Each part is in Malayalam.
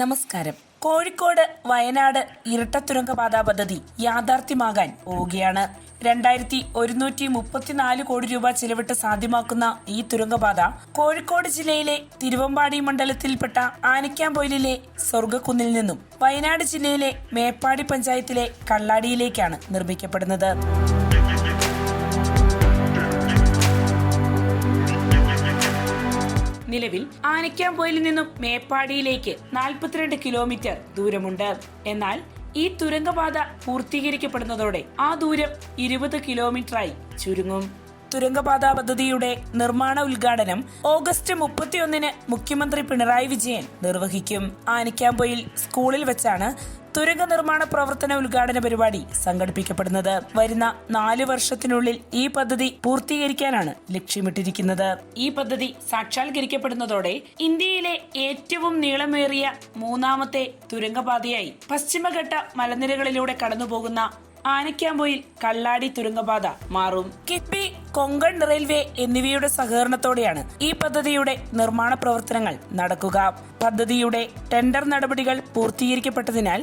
നമസ്കാരം. കോഴിക്കോട് വയനാട് ഇരട്ട തുരങ്കപാത പദ്ധതി യാഥാർത്ഥ്യമാകാൻ പോവുകയാണ്. രണ്ടായിരത്തി ഒരുന്നൂറ്റി മുപ്പത്തിനാല് കോടി രൂപ ചിലവിട്ട് സാധ്യമാക്കുന്ന ഈ തുരങ്കപാത കോഴിക്കോട് ജില്ലയിലെ തിരുവമ്പാടി മണ്ഡലത്തിൽപ്പെട്ട ആനക്കാംപൊയിലിലെ സ്വർഗക്കുന്നിൽ നിന്നും വയനാട് ജില്ലയിലെ മേപ്പാടി പഞ്ചായത്തിലെ കള്ളാടിയിലേക്കാണ് നിർമ്മിക്കപ്പെടുന്നത്. നിലവിൽ ആനക്കാംപോയിൽ നിന്നും മേപ്പാടിയിലേക്ക് നാൽപ്പത്തിരണ്ട് കിലോമീറ്റർ ദൂരമുണ്ട്. എന്നാൽ ഈ തുരങ്കപാത പൂർത്തീകരിക്കപ്പെടുന്നതോടെ ആ ദൂരം ഇരുപത് കിലോമീറ്ററായി ചുരുങ്ങും. തുരങ്കപാത പദ്ധതിയുടെ നിർമ്മാണ ഉദ്ഘാടനം ഓഗസ്റ്റ് മുപ്പത്തിയൊന്നിന് മുഖ്യമന്ത്രി പിണറായി വിജയൻ നിർവഹിക്കും. ആനിക്കാമ്പൊയിൽ സ്കൂളിൽ വെച്ചാണ് തുരങ്ക നിർമ്മാണ പ്രവർത്തന ഉദ്ഘാടന പരിപാടി സംഘടിപ്പിക്കപ്പെടുന്നത്. വരുന്ന നാല് വർഷത്തിനുള്ളിൽ ഈ പദ്ധതി പൂർത്തീകരിക്കാനാണ് ലക്ഷ്യമിട്ടിരിക്കുന്നത്. ഈ പദ്ധതി സാക്ഷാത്കരിക്കപ്പെടുന്നതോടെ ഇന്ത്യയിലെ ഏറ്റവും നീളമേറിയ മൂന്നാമത്തെ തുരങ്കപാതയായി പശ്ചിമഘട്ട മലനിരകളിലൂടെ കടന്നുപോകുന്ന ആനക്കാമ്പൊയിൽ കള്ളാടി തുരങ്കപാത മാറും. കിഫ്ബി കൊങ്കൺ റെയിൽവേ എന്നിവയുടെ സഹകരണത്തോടെയാണ് ഈ പദ്ധതിയുടെ നിർമ്മാണ പ്രവർത്തനങ്ങൾ നടക്കുക. പദ്ധതിയുടെ ടെൻഡർ നടപടികൾ പൂർത്തീകരിക്കപ്പെട്ടതിനാൽ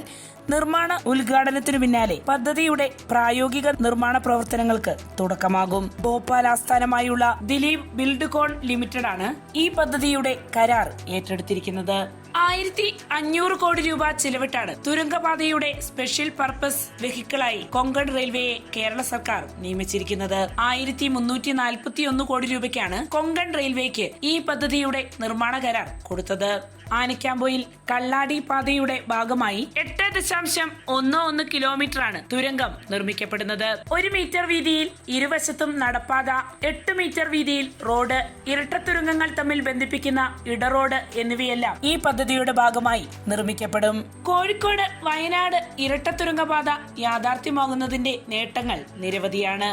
നിർമ്മാണ ഉദ്ഘാടനത്തിനു പിന്നാലെ പദ്ധതിയുടെ പ്രായോഗിക നിർമ്മാണ പ്രവർത്തനങ്ങൾക്ക് തുടക്കമാകും. ഭോപ്പാൽ ആസ്ഥാനമായുള്ള ദിലീപ് ബിൽഡ്കോൺ ലിമിറ്റഡ് ആണ് ഈ പദ്ധതിയുടെ കരാർ ഏറ്റെടുത്തിരിക്കുന്നത്. ആയിരത്തി അഞ്ഞൂറ് കോടി രൂപ ചിലവിട്ടാണ് തുരങ്കപാതയുടെ സ്പെഷ്യൽ പർപ്പസ് വെഹിക്കിളായി കൊങ്കൺ റെയിൽവേയെ കേരള സർക്കാർ നിയമിച്ചിരിക്കുന്നത്. ആയിരത്തി മുന്നൂറ്റി നാൽപ്പത്തി ഒന്ന് കോടി രൂപയ്ക്കാണ് കൊങ്കൺ റെയിൽവേക്ക് ഈ പദ്ധതിയുടെ നിർമ്മാണ കരാർ കൊടുത്തത്. ആനക്കാമ്പൊയിൽ കള്ളാടി പാതയുടെ ഭാഗമായി എട്ട് ദശാംശം ഒന്ന് ഒന്ന് കിലോമീറ്റർ ആണ് തുരങ്കം നിർമ്മിക്കപ്പെടുന്നത്. ഒരു മീറ്റർ വീതിയിൽ ഇരുവശത്തും നടപ്പാത എട്ട് മീറ്റർ വീതിയിൽ റോഡ് ഇരട്ട തുരങ്കങ്ങൾ തമ്മിൽ ബന്ധിപ്പിക്കുന്ന ഇടറോഡ് എന്നിവയെല്ലാം ഈ പദ്ധതിയുടെ ഭാഗമായി നിർമ്മിക്കപ്പെടും. കോഴിക്കോട് വയനാട് ഇരട്ടത്തുരങ്കപാത യാഥാർത്ഥ്യമാകുന്നതിന്റെ നേട്ടങ്ങൾ നിരവധിയാണ്.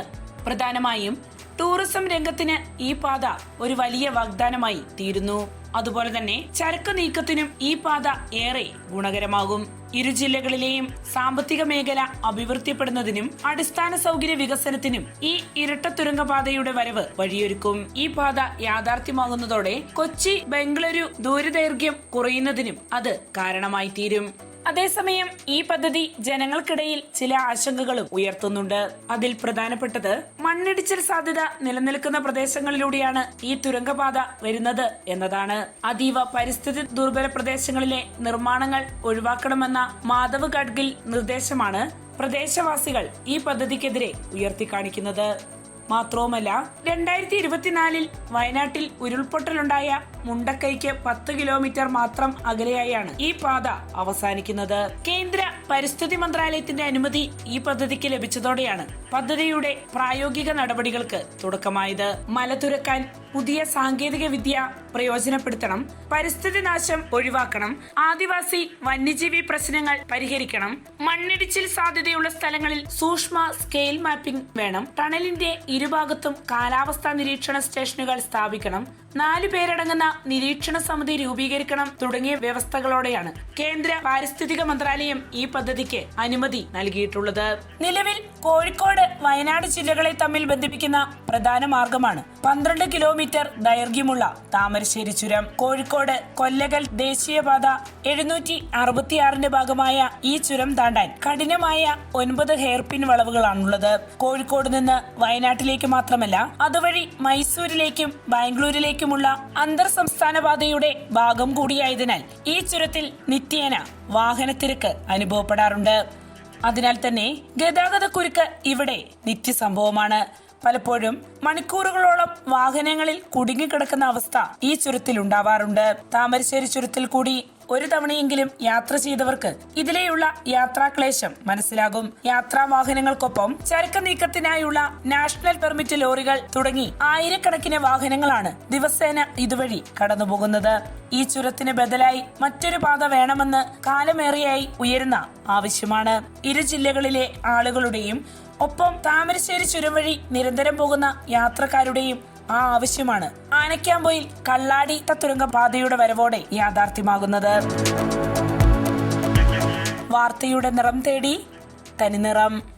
പ്രധാനമായും ടൂറിസം രംഗത്തിന് ഈ പാത ഒരു വലിയ വാഗ്ദാനമായി തീരുന്നു. അതുപോലെ തന്നെ ചരക്ക് നീക്കത്തിനും ഈ പാത ഏറെ ഗുണകരമാകും. ഇരു ജില്ലകളിലെയും സാമ്പത്തിക മേഖല അഭിവൃദ്ധിപ്പെടുന്നതിനും അടിസ്ഥാന സൗകര്യ വികസനത്തിനും ഈ ഇരട്ട തുരങ്കപാതയുടെ വരവ് വഴിയൊരുക്കും. ഈ പാത യാഥാർത്ഥ്യമാകുന്നതോടെ കൊച്ചി ബംഗളൂരു ദൂരദൈർഘ്യം കുറയുന്നതിനും അത് കാരണമായി തീരും. അതേസമയം ഈ പദ്ധതി ജനങ്ങൾക്കിടയിൽ ചില ആശങ്കകളും ഉയർത്തുന്നുണ്ട്. അതിൽ പ്രധാനപ്പെട്ടത് മണ്ണിടിച്ചിൽ സാധ്യത നിലനിൽക്കുന്ന പ്രദേശങ്ങളിലൂടെയാണ് ഈ തുരങ്കപാത വരുന്നത് എന്നതാണ്. അതീവ പരിസ്ഥിതി ദുർബല പ്രദേശങ്ങളിലെ നിർമ്മാണങ്ങൾ ഒഴിവാക്കണമെന്ന മാധവ് ഗഡ്ഗിൽ നിർദ്ദേശമാണ് പ്രദേശവാസികൾ ഈ പദ്ധതിക്കെതിരെ ഉയർത്തിക്കാണിക്കുന്നത്. മാത്രവുമല്ല രണ്ടായിരത്തി ഇരുപത്തിനാലിൽ വയനാട്ടിൽ ഉരുൾപൊട്ടലുണ്ടായ മുണ്ടക്കൈക്ക് പത്ത് കിലോമീറ്റർ മാത്രം അകലെയായാണ് ഈ പാത അവസാനിക്കുന്നത്. കേന്ദ്ര പരിസ്ഥിതി മന്ത്രാലയത്തിന്റെ അനുമതി ഈ പദ്ധതിക്ക് ലഭിച്ചതോടെയാണ് പദ്ധതിയുടെ പ്രായോഗിക നടപടികൾക്ക് തുടക്കമായത്. മല തുരക്കാൻ പുതിയ സാങ്കേതിക വിദ്യ പ്രയോജനപ്പെടുത്തണം പരിസ്ഥിതി നാശം ഒഴിവാക്കണം ആദിവാസി വന്യജീവി പ്രശ്നങ്ങൾ പരിഹരിക്കണം മണ്ണിടിച്ചിൽ സാധ്യതയുള്ള സ്ഥലങ്ങളിൽ സൂക്ഷ്മ സ്കെയിൽ മാപ്പിംഗ് വേണം ടണലിന്റെ ഇരുഭാഗത്തും കാലാവസ്ഥാ നിരീക്ഷണ സ്റ്റേഷനുകൾ സ്ഥാപിക്കണം നാലു പേരടങ്ങുന്ന നിരീക്ഷണ സമിതി രൂപീകരിക്കണം തുടങ്ങിയ വ്യവസ്ഥകളോടെയാണ് കേന്ദ്ര പാരിസ്ഥിതിക മന്ത്രാലയം ഈ പദ്ധതിക്ക് അനുമതി നൽകിയിട്ടുള്ളത്. നിലവിൽ കോഴിക്കോട് വയനാട് ജില്ലകളെ തമ്മിൽ ബന്ധിപ്പിക്കുന്ന പ്രധാന മാർഗമാണ് പന്ത്രണ്ട് കിലോമീറ്റർ ദൈർഘ്യമുള്ള താമരശ്ശേരി ചുരം. കോഴിക്കോട് കൊല്ലകൽ ദേശീയപാത എഴുന്നൂറ്റി അറുപത്തിയാറിന്റെ ഭാഗമായ ഈ ചുരം താണ്ടാൻ കഠിനമായ ഒൻപത് ഹെയർപിൻ വളവുകളാണുള്ളത്. കോഴിക്കോട് നിന്ന് വയനാട്ടിലേക്ക് മാത്രമല്ല അതുവഴി മൈസൂരിലേക്കും ബാംഗ്ലൂരിലേക്കുമുള്ള അന്തർ സംസ്ഥാന പാതയുടെ ഭാഗം കൂടിയായതിനാൽ ഈ ചുരത്തിൽ നിത്യേന വാഹനത്തിരക്ക് അനുഭവപ്പെടാറുണ്ട്. അതിനാൽ തന്നെ ഗതാഗതക്കുരുക്ക് ഇവിടെ നിത്യസംഭവമാണ്. പലപ്പോഴും മണിക്കൂറുകളോളം വാഹനങ്ങളിൽ കുടുങ്ങിക്കിടക്കുന്ന അവസ്ഥ ഈ ചുരത്തിൽ ഉണ്ടാവാറുണ്ട്. താമരശ്ശേരി ചുരത്തിൽ കൂടി ഒരു തവണയെങ്കിലും യാത്ര ചെയ്തവർക്ക് ഇതിലെയുള്ള യാത്രാക്ലേശം മനസ്സിലാകും. യാത്രാ വാഹനങ്ങൾക്കൊപ്പം ചരക്ക് നീക്കത്തിനായുള്ള നാഷണൽ പെർമിറ്റ് ലോറികൾ തുടങ്ങി ആയിരക്കണക്കിന് വാഹനങ്ങളാണ് ദിവസേന ഇതുവഴി കടന്നുപോകുന്നത്. ഈ ചുരത്തിന് ബദലായി മറ്റൊരു പാത വേണമെന്ന് കാലമേറിയായി ഉയരുന്ന ആവശ്യമാണ്. ഇരു ജില്ലകളിലെ ആളുകളുടെയും ഒപ്പം താമരശ്ശേരി ചുരം വഴി നിരന്തരം പോകുന്ന യാത്രക്കാരുടെയും ആ ആവശ്യമാണ്. ആനക്കാമ്പോയിൽ കള്ളാടി തുരങ്ക പാതയുടെ വരവോടെ യാഥാർത്ഥ്യമാകുന്നത്. വാർത്തയുടെ നിറം തേടി തനിനിറം.